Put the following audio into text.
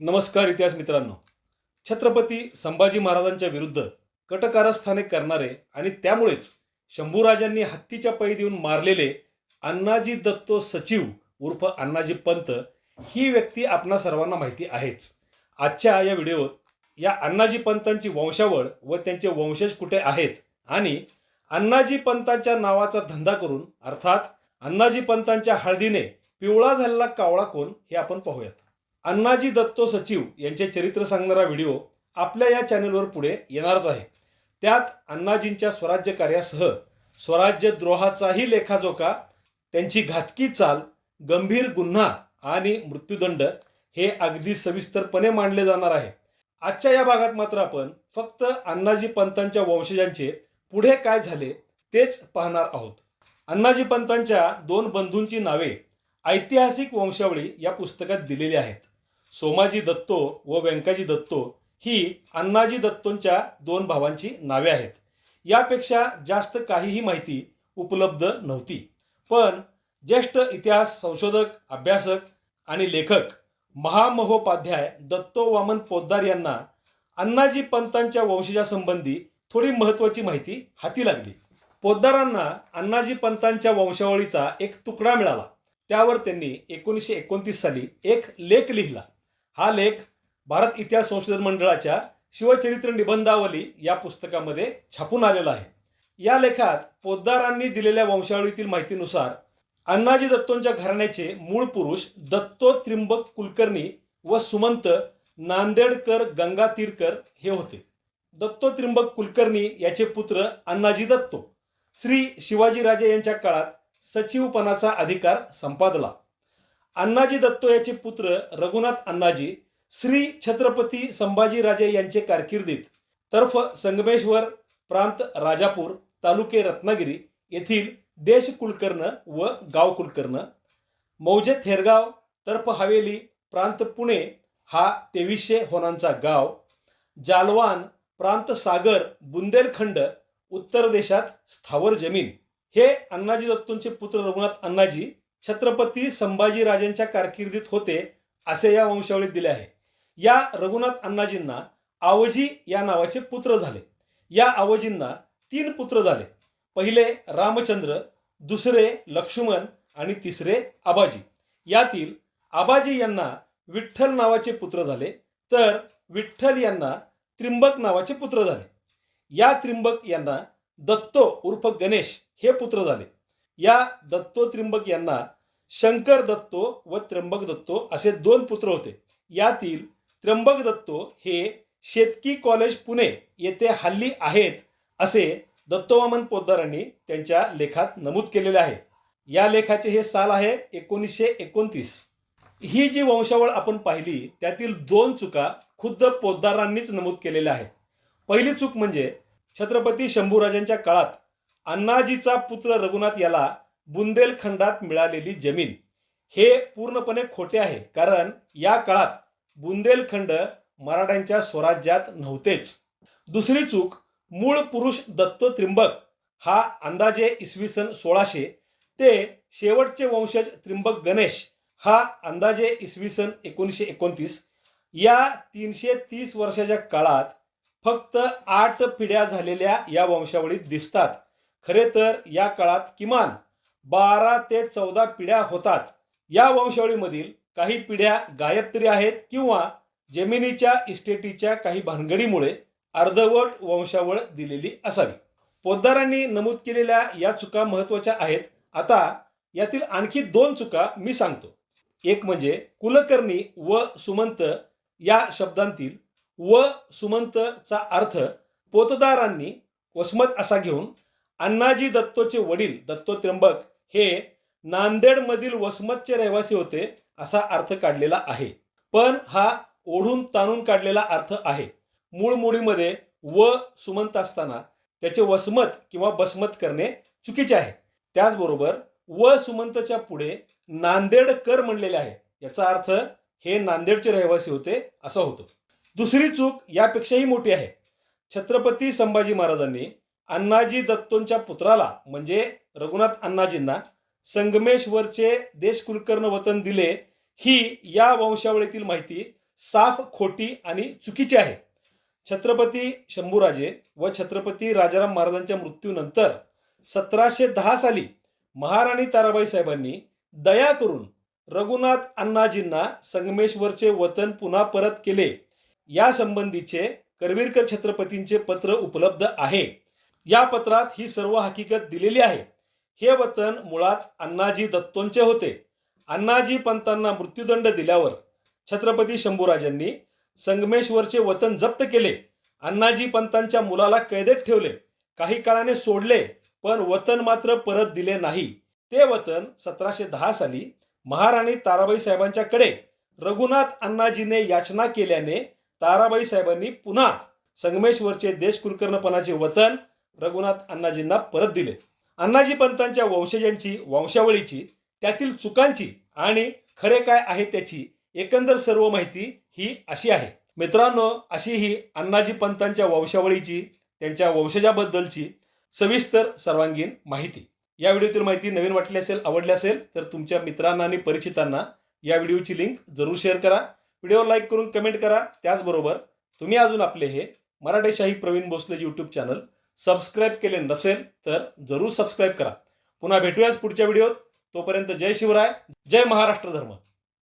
नमस्कार इतिहास मित्रांनो. छत्रपती संभाजी महाराजांच्या विरुद्ध कटकारस्थाने करणारे आणि त्यामुळेच शंभूराजांनी हत्तीच्या पै देऊन मारलेले अण्णाजी दत्तो सचिव उर्फ अण्णाजी पंत ही व्यक्ती आपणा सर्वांना माहिती आहेच. आजच्या या व्हिडिओत या अण्णाजी पंतांची वंशावळ व त्यांचे वंशज कुठे आहेत आणि अण्णाजी पंतांच्या नावाचा धंदा करून अर्थात अण्णाजी पंतांच्या हळदीने पिवळा झालेला कावळा कोण हे आपण पाहूयात. अण्णाजी दत्तो सचिव यांचे चरित्र सांगणारा व्हिडिओ आपल्या या चॅनलवर पुढे येणारच आहे. त्यात अण्णाजींच्या स्वराज्य कार्यासह स्वराज्य द्रोहाचाही लेखाजोखा त्यांची घातकी चाल गंभीर गुन्हा आणि मृत्यूदंड हे अगदी सविस्तरपणे मांडले जाणार आहे. आजच्या या भागात मात्र आपण फक्त अण्णाजी पंतांच्या वंशजांचे पुढे काय झाले तेच पाहणार आहोत. अण्णाजी पंतांच्या दोन बंधूंची नावे ऐतिहासिक वंशावळी या पुस्तकात दिलेली आहेत. सोमाजी दत्तो व व्यंकाजी दत्तो ही अण्णाजी दत्तोंच्या दोन भावांची नावे आहेत. यापेक्षा जास्त काहीही माहिती उपलब्ध नव्हती. पण ज्येष्ठ इतिहास संशोधक अभ्यासक आणि लेखक महामहोपाध्याय दत्तो वामन पोद्दार यांना अण्णाजी पंतांच्या वंशजासंबंधी थोडी महत्त्वाची माहिती हाती लागली. पोद्दारांना अण्णाजी पंतांच्या वंशावळीचा एक तुकडा मिळाला. त्यावर त्यांनी एकोणीसशे एकोणतीस साली एक लेख लिहिला. हा लेख भारत इतिहास संशोधन मंडळाच्या शिवचरित्र निबंधावली या पुस्तकामध्ये छापून आलेला आहे. या लेखात पोद्दारांनी दिलेल्या वंशावळीतील माहितीनुसार अण्णाजी दत्तोंच्या घराण्याचे मूळ पुरुष दत्तो त्रिंबक कुलकर्णी व सुमंत नांदेडकर गंगातीरकर हे होते. दत्तो त्रिंबक कुलकर्णी याचे पुत्र अण्णाजी दत्तो. श्री शिवाजीराजे यांच्या काळात सचिवपणाचा अधिकार संपादला. अण्णाजी दत्तो याचे पुत्र रघुनाथ अण्णाजी श्री छत्रपती संभाजीराजे यांचे कारकिर्दीत तर्फ संगमेश्वर प्रांत राजापूर तालुके रत्नागिरी येथील देश कुलकर्ण व गाव कुलकर्ण मौजे थेरगाव तर्फ हवेली प्रांत पुणे हा तेवीसशे होणांचा गाव जालवान प्रांत सागर बुंदेलखंड उत्तर देशात स्थावर जमीन. हे अण्णाजी दत्तूंचे पुत्र रघुनाथ अण्णाजी छत्रपती संभाजीराजांच्या कारकिर्दीत होते असे या वंशावळीत दिले आहे. या रघुनाथ अण्णाजींना आवजी या नावाचे पुत्र झाले. या आवजींना तीन पुत्र झाले. पहिले रामचंद्र दुसरे लक्ष्मण आणि तिसरे आबाजी. यातील आबाजी यांना विठ्ठल नावाचे पुत्र झाले तर विठ्ठल यांना त्रिंबक नावाचे पुत्र झाले. या त्रिंबक यांना दत्तो उर्फ गणेश हे पुत्र झाले. या दत्तो त्रिंबक यांना शंकर दत्तो व त्र्यंबक दत्तो असे दोन पुत्र होते. यातील त्र्यंबक दत्तो हे शेतकी कॉलेज पुणे येथे हल्ली आहेत असे दत्तवामन पोद्दारांनी त्यांच्या लेखात नमूद केलेले आहे. या लेखाचे हे साल आहे एकोणीसशे एकोणतीस. ही जी वंशावळ आपण पाहिली त्यातील दोन चुका खुद्द पोद्दारांनीच नमूद केलेल्या आहेत. पहिली चूक म्हणजे छत्रपती शंभूराजांच्या काळात अण्णाजीचा पुत्र रघुनाथ याला बुंदेलखंडात मिळालेली जमीन हे पूर्णपणे खोटे आहे कारण या काळात बुंदेलखंड मराठ्यांच्या स्वराज्यात नव्हतेच. दुसरी चूक मूळ पुरुष दत्तो त्रिंबक हा अंदाजे इसवी सन सोळाशे ते शेवटचे वंशज त्रिंबक गणेश हा अंदाजे इसवी सन एकोणीसशे एकोणतीस. या तीनशे तीस वर्षाच्या काळात फक्त आठ पिढ्या झालेल्या या वंशावळीत दिसतात. खरे तर या काळात किमान बारा ते चौदा पिढ्या होतात. या वंशावळीमधील काही पिढ्या गायब तरी आहेत किंवा जमिनीच्या इस्टेटीच्या काही भानगडीमुळे अर्धवट वंशावळ दिलेली असावी. पोद्दारांनी नमूद केलेल्या या चुका महत्त्वाच्या आहेत. आता यातील आणखी दोन चुका मी सांगतो. एक म्हणजे कुलकर्णी व सुमंत या शब्दांतील व सुमंतचा अर्थ पोतदारांनी वसमत असा घेऊन अण्णाजी दत्तोचे वडील दत्तो त्र्यंबक हे नांदेडमधील वसमतचे रहिवासी होते असा अर्थ काढलेला आहे. पण हा ओढून ताणून काढलेला अर्थ आहे. मूळ मुळीमध्ये व सुमंत असताना त्याचे वसमत किंवा बसमत करणे चुकीचे आहे. त्याचबरोबर व सुमंतच्या पुढे नांदेडकर म्हणलेले आहे. याचा अर्थ हे नांदेडचे रहिवासी होते असा होतो. दुसरी चूक यापेक्षाही मोठी आहे. छत्रपती संभाजी महाराजांनी अण्णाजी दत्तोंच्या पुत्राला म्हणजे रघुनाथ अण्णाजींना संगमेश्वरचे देश कुलकर्ण वतन दिले ही या वंशावळीतील माहिती साफ खोटी आणि चुकीची आहे. छत्रपती शंभूराजे व छत्रपती राजाराम महाराजांच्या मृत्यूनंतर सतराशे दहा साली महाराणी ताराबाई साहेबांनी दया करून रघुनाथ अण्णाजींना संगमेश्वरचे वतन पुन्हा परत केले. यासंबंधीचे करवीरकर छत्रपतींचे पत्र उपलब्ध आहे. या पत्रात ही सर्व हकीकत दिलेली आहे. हे वतन मुळात अण्णाजी दत्तोंचे होते. अण्णाजी पंतांना मृत्यूदंड दिल्यावर छत्रपती शंभूराजांनी संगमेश्वरचे वतन जप्त केले. अण्णाजी पंतांच्या मुलाला कैदेत ठेवले. काही काळाने सोडले पण वतन मात्र परत दिले नाही. ते वतन सतराशे दहा साली महाराणी ताराबाई साहेबांच्याकडे रघुनाथ अण्णाजीने याचना केल्याने ताराबाई साहेबांनी पुन्हा संगमेश्वरचे देशकुलकर्णपणाचे वतन रघुनाथ अण्णाजींना परत दिले. अण्णाजी पंतांच्या वंशजांची वंशावळीची त्यातील चुकांची आणि खरे काय आहे त्याची एकंदर सर्व माहिती ही अशी आहे. मित्रांनो अशी ही अण्णाजी पंतांच्या वंशावळीची त्यांच्या वंशजाबद्दलची सविस्तर सर्वांगीण माहिती. या व्हिडिओतील माहिती नवीन वाटली असेल आवडली असेल तर तुमच्या मित्रांना आणि परिचितांना या व्हिडिओची लिंक जरूर शेअर करा. व्हिडिओ लाईक करून कमेंट करा. त्याचबरोबर तुम्ही अजून आपले हे Maratheshahi Pravin Bhosale YouTube channel subscribe केले नसेल तर जरूर सबस्क्राईब करा. पुन्हा भेटूयाच पुढच्या व्हिडिओत तोपर्यंत जय शिवराय जय महाराष्ट्र धर्म.